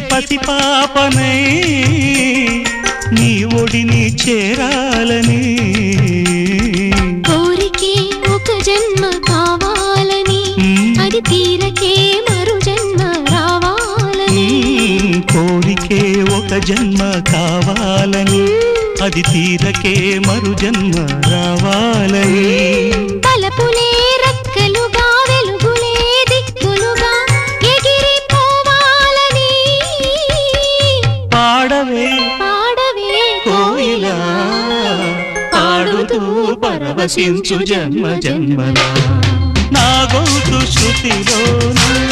పతి పాపనై నీ ఒడిని చేరాలని. కోరికి ఒక జన్మ కావాలని. అది తీరకే మరు జన్మ రావాలని. కోరికే ఒక జన్మ కావాలని. అది తీరకే మరు జన్మ రావాలని. కోయిలా పాడుతూ పరవశించు జన్మ జన్మలా. నా గొంతు శృతిలోనా